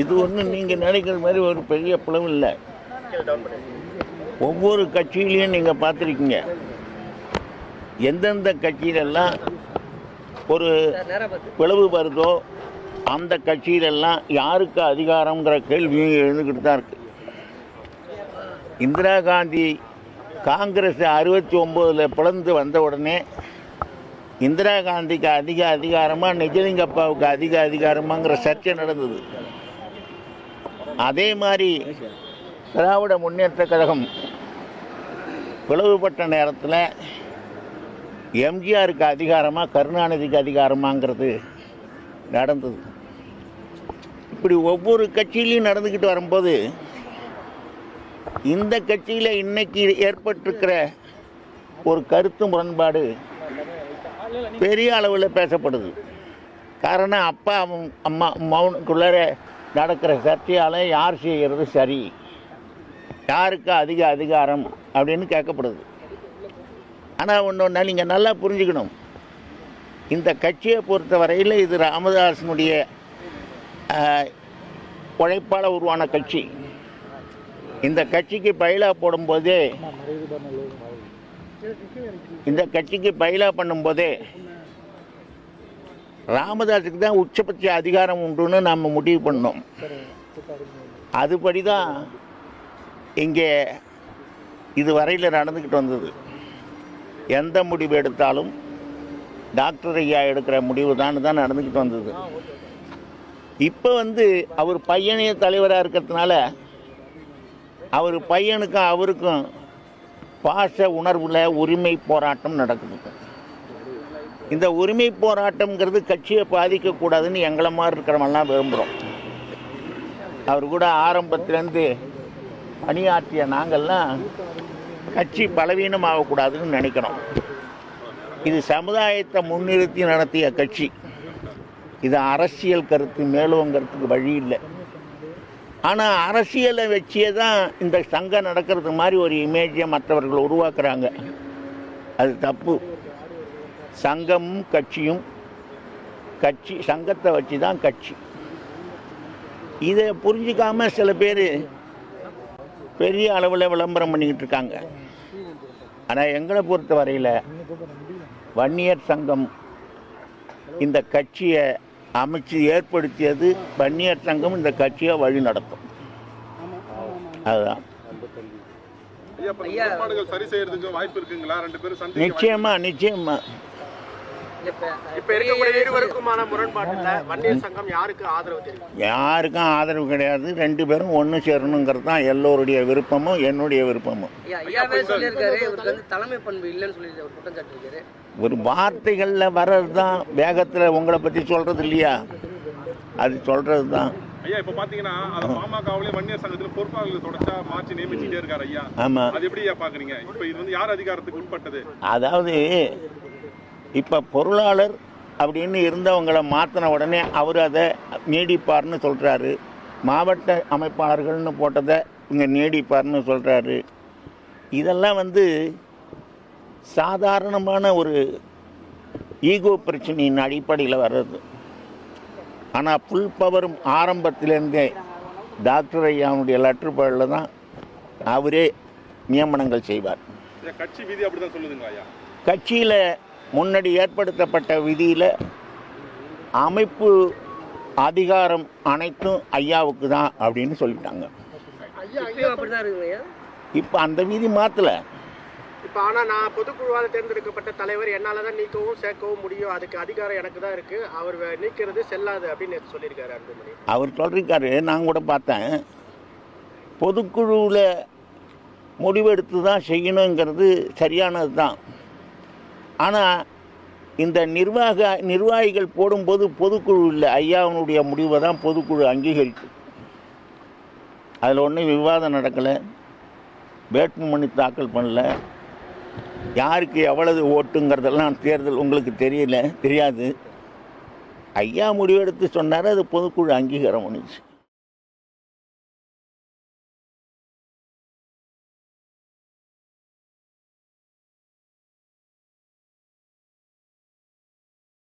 இது ஒன்றும் நீங்கள் நினைக்கிற மாதிரி ஒரு பெரிய பிளவு இல்லை. ஒவ்வொரு கட்சியிலையும் நீங்கள் பார்த்துருக்கீங்க. எந்தெந்த கட்சியிலெல்லாம் ஒரு பிளவு வருதோ அந்த கட்சியிலெல்லாம் யாருக்கு அதிகாரங்கிற கேள்வியும் எழுந்துக்கிட்டு தான் இருக்குது இந்திரா காந்தி காங்கிரஸ் அறுபத்தி ஒம்போதில் பிளந்து வந்த உடனே இந்திரா காந்திக்கு அதிக அதிகாரமாக நிஜலிங்கப்பாவுக்கு அதிக அதிகாரமாங்கிற சர்ச்சை நடந்தது. அதே மாதிரி திராவிட முன்னேற்ற கழகம் பிளவுபட்ட நேரத்தில் எம்ஜிஆருக்கு அதிகாரமாக கருணாநிதிக்கு அதிகாரமாங்கிறது நடந்தது. இப்படி ஒவ்வொரு கட்சியிலையும் நடந்துக்கிட்டு வரும்போது இந்த கட்சியில் இன்னைக்கு ஏற்பட்டிருக்கிற ஒரு கருத்து முரண்பாடு பெரிய அளவில் பேசப்படுது. காரணம் அப்பா அம்மா மௌனுக்குள்ளார நடக்கிற சர்ச்சையால் யார் செய்கிறது சரி? யாருக்கு அதிக அதிகாரம் அப்படின்னு கேட்கப்படுது. ஆனால் ஒன்று ஒன்று நீங்கள் நல்லா புரிஞ்சுக்கணும். இந்த கட்சியை பொறுத்த வரையில் இது ராமதாசனுடைய உழைப்பால் உழைப்பால உருவான கட்சி. இந்த கட்சிக்கு பயிலா போடும்போதே இந்த கட்சிக்கு பயிலா பண்ணும்போதே ராமதாஸுக்கு தான் உச்சபட்ச அதிகாரம் உண்டுன்னு நம்ம முடிவு பண்ணோம். அதுபடி தான் இங்கே இது வரையில் நடந்துக்கிட்டு வந்தது. எந்த முடிவு எடுத்தாலும் டாக்டர் ஐயா எடுக்கிற முடிவு தான் தான் நடந்துக்கிட்டு வந்தது. இப்போ வந்து அவர் பையனைய தலைவராக இருக்கிறதுனால அவர் பையனுக்கும் அவருக்கும் பாச உணர்வில் உரிமை போராட்டம் நடக்குது. இந்த உரிமை போராட்டம்ங்கிறது கட்சியை பாதிக்கக்கூடாதுன்னு எங்களை மாதிரி இருக்கிறவங்கலாம் விரும்புகிறோம் அவர் கூட ஆரம்பத்திலேருந்து பணியாற்றிய நாங்கள்லாம் கட்சி பலவீனம் ஆகக்கூடாதுன்னு நினைக்கிறோம் இது சமுதாயத்தை முன்னிறுத்தி நடத்திய கட்சி. இது அரசியல் கருத்து மேலோங்கிறதுக்கு வழி இல்லை. ஆனால் அரசியலை வச்சே தான் இந்த சங்கம் நடக்கிறது மாதிரி ஒரு இமேஜை மற்றவர்கள் உருவாக்குறாங்க. அது தப்பு. சங்கமும் கட்சியும் கட்சி சங்கத்தை வச்சு தான் கட்சி. இதை புரிஞ்சிக்காம சில பேர் பெரிய அளவில் விளம்பரம் பண்ணிக்கிட்டு இருக்காங்க. ஆனால் எங்களை பொறுத்த வரையில் வன்னியர் சங்கம் இந்த கட்சியை அமைச்சு ஏற்படுத்தியது வன்னியர் சங்கம் இந்த கட்சியை வழி நடத்தும். அதுதான். நிச்சயமா நிச்சயமா. இப்ப இருக்கக்கூடிய இருவருக்குமான முரண்பாட்டுல வன்னியர் சங்கம் யாருக்கு ஆதரவு தெரியும் யாருக்கும் ஆதரவு கிடையாது. ரெண்டு பேரும் ஒன்று சேரணுங்கிறது தான் எல்லோருடைய விருப்பமும் என்னுடைய விருப்பமும். தலைமை பண்பு இல்லைன்னு சொல்லி ஒரு வார்த்தைகளில் வர்றது தான் வேகத்தில் உங்களை பற்றி சொல்கிறது இல்லையா? அது சொல்கிறது தான். ஐயா இப்ப பாத்தீங்கன்னா அது பாமகவிலே வன்னியர் சங்கத்துல பொறுப்பாளர்கள் தொடர்ச்சா மாற்றி நியமிச்சுட்டே இருக்காரு ஐயா. ஆமாம் அது எப்படி ஐயா பாக்குறீங்க? இப்ப இது வந்து யார் அதிகாரத்துக்கு உட்பட்டது? அதாவது இப்போ பொருளாளர் அப்படின்னு இருந்தவங்களை மாற்றின உடனே அவர் அதை நீடிப்பார்னு சொல்கிறாரு மாவட்ட அமைப்பாளர்கள்னு போட்டதை இங்கே நீடிப்பார்னு சொல்கிறாரு இதெல்லாம் வந்து சாதாரணமான ஒரு ஈகோ பிரச்சனையின் அடிப்படையில் வர்றது. ஆனால் ஃபுல் பவரும் ஆரம்பத்திலேருந்தே டாக்டர் ஐயாவுடைய லெட்டர் பேடில் தான் அவரே நியமனங்கள் செய்வார். கட்சி விதி ஐயா? கட்சியில் முன்னாடி ஏற்படுத்தப்பட்ட விதியில் அமைப்பு அதிகாரம் அனைத்தும் ஐயாவுக்கு தான் அப்படின்னு சொல்லிட்டாங்க. இப்போ அந்த விதி மாற்றலை இப்ப ஆனா நான் பொதுக்குழுவால் தேர்ந்தெடுக்கப்பட்ட தலைவர் என்னாலதான் நீக்கவும் சேர்க்கவும் முடியும். அதுக்கு அதிகாரம் எனக்கு தான் இருக்கு. அவர் நீக்கிறது செல்லாது அப்படின்னு சொல்லியிருக்காரு அன்புமணி. அவர் சொல்லியிருக்காரு. நான் கூட பார்த்தேன். பொதுக்குழுவில் முடிவெடுத்து தான் செய்யணுங்கிறது சரியானது தான் ஆனால் இந்த நிர்வாக நிர்வாகிகள் போடும்போது பொதுக்குழு இல்லை. ஐயாவனுடைய முடிவை தான் பொதுக்குழு அங்கீகரிக்கும். அதில் ஒன்றும் விவாதம் நடக்கலை. வேட்புமனு தாக்கல் பண்ணல. யாருக்கு எவ்வளவு ஓட்டுங்கிறதெல்லாம் தேர்தல் உங்களுக்கு தெரியல தெரியாது. ஐயா முடிவெடுத்து சொன்னார் அது பொதுக்குழு அங்கீகாரம் பண்ணிச்சு